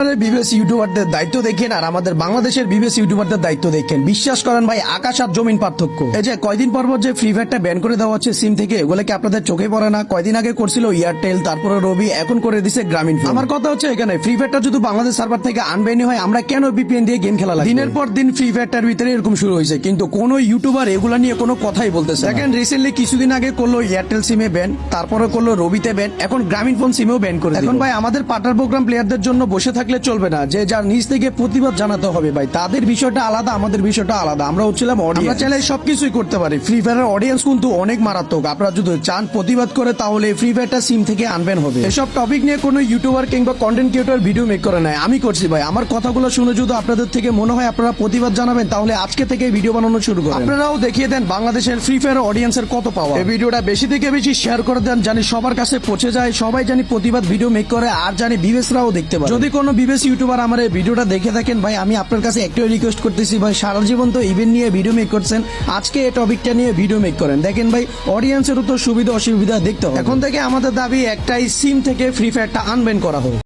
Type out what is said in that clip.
বিবেস ইউটিউবারদের দায়িত্ব দেখেন আর আমাদের বাংলাদেশের বিবেস ইউটিউবারদের দায়িত্ব দেখেন। বিশ্বাস করেন ভাই আকাশ আর জমিন পার্থক্য। এই যে কয়দিন পর পর যে ফ্রি ফায়ারটা ব্যান করে দেওয়া হচ্ছে সিম থেকে এগুলো কি আপনাদের চোখে পড়ে না? কয়দিন আগে করছিল এয়ারটেল তারপরে রবি এখন করে দিছে গ্রামীণ আমার কথা হচ্ছে এখানে ফ্রি ফায়ারটা যদি বাংলাদেশ সার্ভার থেকে আনবেনি হয় আমরা কেন বিপিএন দিয়ে গেম খেলা দিনের পর দিন ফ্রি ফায়ারটার ভিতরে এরকম শুরু হয়েছে কিন্তু কোন ইউটিউবার এগুলা নিয়ে কোনো কথাই বলতেছে দেখেন রিসেন্টলি কিছুদিন আগে করল এয়ারটেল সিমে ব্যান তারপরে করল রবিতে ব্যান এখন গ্রামীণ ফোন সিমেও ব্যান করে এখন ভাই আমাদের পার্টনার প্রোগ্রাম প্লেয়ারদের জন্য বসে থাকলে চলবে না। যে যার নিজ থেকে প্রতিবাদ জানাতে হবে ভাই। তাদের বিষয়টা আলাদা আমাদের বিষয়টা আলাদা। আমরা হচ্ছিলাম অডিয়েন্স চাইলে সবকিছুই করতে পারি। ফ্রি ফায়ারের অডিয়েন্স কিন্তু অনেক মারাত্মক। আপনারা যদি চান প্রতিবাদ করে তাহলে ফ্রি ফায়ারটা সিম থেকে আনবেন হবে। এসব টপিক নিয়ে কোনো ইউটিউবার কিংবা কন্টেন্ট ক্রিয়েটর ভিডিও মেক করে নাই। আমি করছি ভাই। আমার কথাগুলো শুনে যদি আপনাদের থেকে মনে হয় আপনারা প্রতিবাদ জানাবেন তাহলে আজকে থেকে ভিডিও বানানো শুরু করেন। আপনারাও দেখিয়ে দেন বাংলাদেশের ফ্রি ফায়ার অডিয়েন্সের কত পাওয়া এই ভিডিওটা বেশি থেকে বেশি শেয়ার করে দেন জানি সবার কাছে পৌঁছে যায়। সবাই জানি প্রতিবাদ ভিডিও মেক করে আর জানি বিবেশরাও দেখতে পারে। যদি কোনো বিবেশ ইউটিউবার আমার এই ভিডিওটা দেখে থাকেন। ভাই, আমি আপনার কাছে একটাই রিকোয়েস্ট করতেছি, ভাই, সারা জীবন তো ইভেন্ট নিয়ে ভিডিও মেক করছেন। আজকে এই টপিকটা নিয়ে ভিডিও মেক করেন। দেখেন ভাই অডিয়েন্সেরও তো সুবিধা অসুবিধা দেখতে হবে। এখন থেকে আমাদের দাবি একটাই সিম থেকে ফ্রি ফায়ারটা আনবেন করা হোক।